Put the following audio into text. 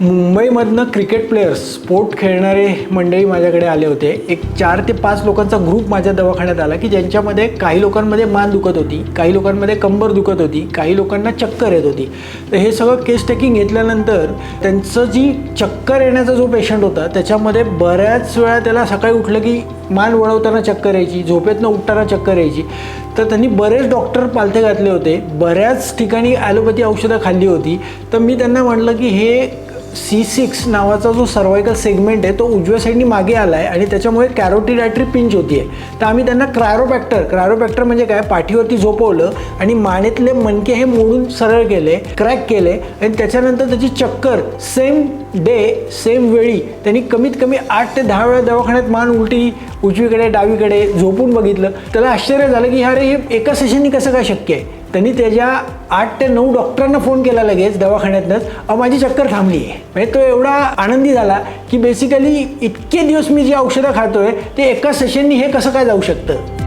मुंबईमधनं cricket players sport खेळणारे मंडळी माझ्याकडे आले होते. एक चार ते पाच लोकांचा ग्रुप माझ्या दवाखान्यात आला की ज्यांच्यामध्ये काही लोकांमध्ये मान दुखत होती काही लोकांमध्ये कंबर दुखत होती काही लोकांना चक्कर येत होती. तर हे सगळं केस टेकिंग घेतल्यानंतर त्यांचं जी चक्कर येण्याचा जो पेशंट होता त्याच्यामध्ये बऱ्याच वेळा त्याला सकाळी उठलं की मान वळवताना चक्कर यायची झोपेतनं उठताना चक्कर यायची. तर त्यांनी बरेच डॉक्टर पालथे घातले होते बऱ्याच ठिकाणी ॲलोपॅथी औषधं खाल्ली होती. तर मी त्यांना म्हटलं की हे सी सिक्स नावाचा जो सर्वायकल सेगमेंट आहे तो उजव्या साईडनी मागे आला आहे आणि त्याच्यामुळे कॅरोटीडायट्री पिंच होती आहे तर आम्ही त्यांना क्रायरोपॅक्टर क्रायरोपॅक्टर म्हणजे काय? पाठीवरती झोपवलं आणि मानेतले मणके हे मोडून सरळ केले क्रॅक केले आणि त्याच्यानंतर त्याची चक्कर सेम डे सेम वेळी त्यांनी कमीत कमी आठ ते दहा वेळा दवाखान्यात मान उलटी उजवीकडे डावीकडे झोपून बघितलं. त्याला आश्चर्य झालं की अरे हे एका सेशननी कसं काय शक्य आहे? त्यांनी त्याच्या आठ ते नऊ डॉक्टरांना फोन केला लगेच दवाखान्यातनंच. अहो माझी चक्कर थांबली आहे. म्हणजे तो एवढा आनंदी झाला की बेसिकली इतके दिवस मी जी औषधं खातोय ते एका सेशननी हे कसं काय जाऊ शकतं?